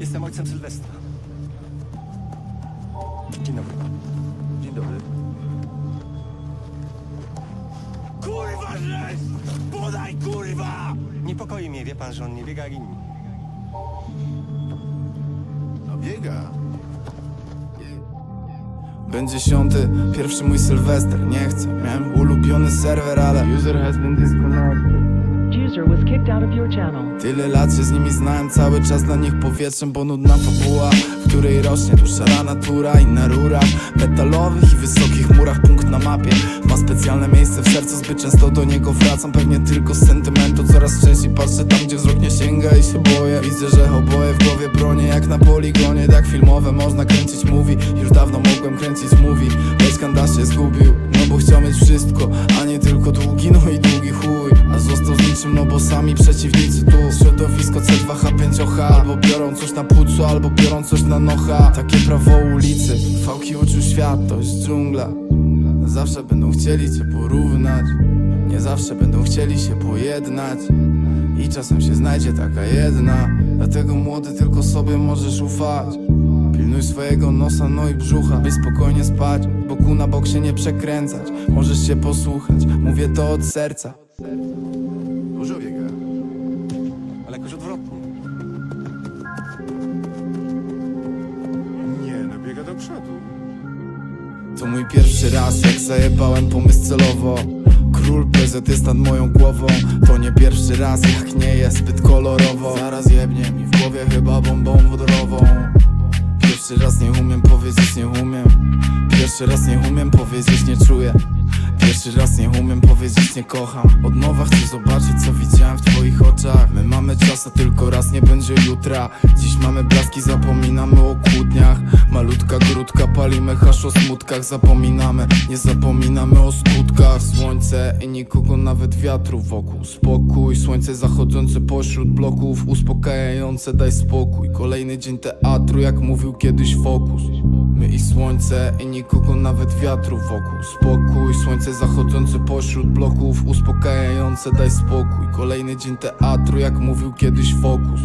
Jestem ojcem Sylwestra. Dzień dobry. Dzień dobry. Kurwa żeś! Podaj kurwa! Niepokoi mnie, wie pan, że on nie biega jak inni. No biega. Będzie siąty, pierwszy mój Sylwester, nie chcę Miałem ulubiony serwer, ale User has been disconnected Was kicked out of your channel. Tyle lat się z nimi znałem, cały czas dla nich powietrzem Bo nudna fabuła, w której rośnie tu szara natura Inna rura, metalowych i wysokich murach Punkt na mapie, ma specjalne miejsce w sercu Zbyt często do niego wracam, pewnie tylko z sentymentu Coraz częściej patrzę tam, gdzie wzrok nie sięga i się boję. Widzę, że oboje w głowie bronię jak na poligonie. Tak filmowe można kręcić mówi Już dawno mogłem kręcić mówi. Lecz kandasz się zgubił, no bo chciał mieć wszystko A nie tylko długi, no i długi niczym, no bo sami przeciwnicy tu. Środowisko C2H5OH Albo biorą coś na płucu, albo biorą coś na nocha. Takie prawo ulicy, fałki uczył świat, to jest dżungla. Zawsze będą chcieli cię porównać. Nie zawsze będą chcieli się pojednać. I czasem się znajdzie taka jedna. Dlatego młody tylko sobie możesz ufać. Pilnuj swojego nosa, no i brzucha By spokojnie spać, boku na bok się nie przekręcać Możesz się posłuchać, mówię to od serca Dużo biega. Ale jakoś odwrotnie. Nie, no biega do przodu. To mój pierwszy raz, jak zajebałem pomysł celowo Król PZ jest nad moją głową To nie pierwszy raz, jak nie jest zbyt kolorowo Zaraz jebnie mi w głowie chyba bombą wodorową Pierwszy raz nie umiem powiedzieć nie umiem Pierwszy raz nie umiem powiedzieć nie czuję Pierwszy raz nie umiem powiedzieć nie kocham. Od nowa chcę zobaczyć co widziałem w twoich oczach. My mamy czas, a tylko raz nie będzie jutra. Dziś mamy blaski, zapominamy o kłótniach Malutka grudka, palimy hasz o smutkach Zapominamy, nie zapominamy o skutkach. Słońce i nikogo, nawet wiatru wokół. Spokój, słońce zachodzące pośród bloków Uspokajające, daj spokój. Kolejny dzień teatru, jak mówił kiedyś Fokus. My i słońce i nikogo, nawet wiatru wokół. Spokój, słońce zachodzące pośród bloków Uspokajające, daj spokój. Kolejny dzień teatru, jak mówił kiedyś Fokus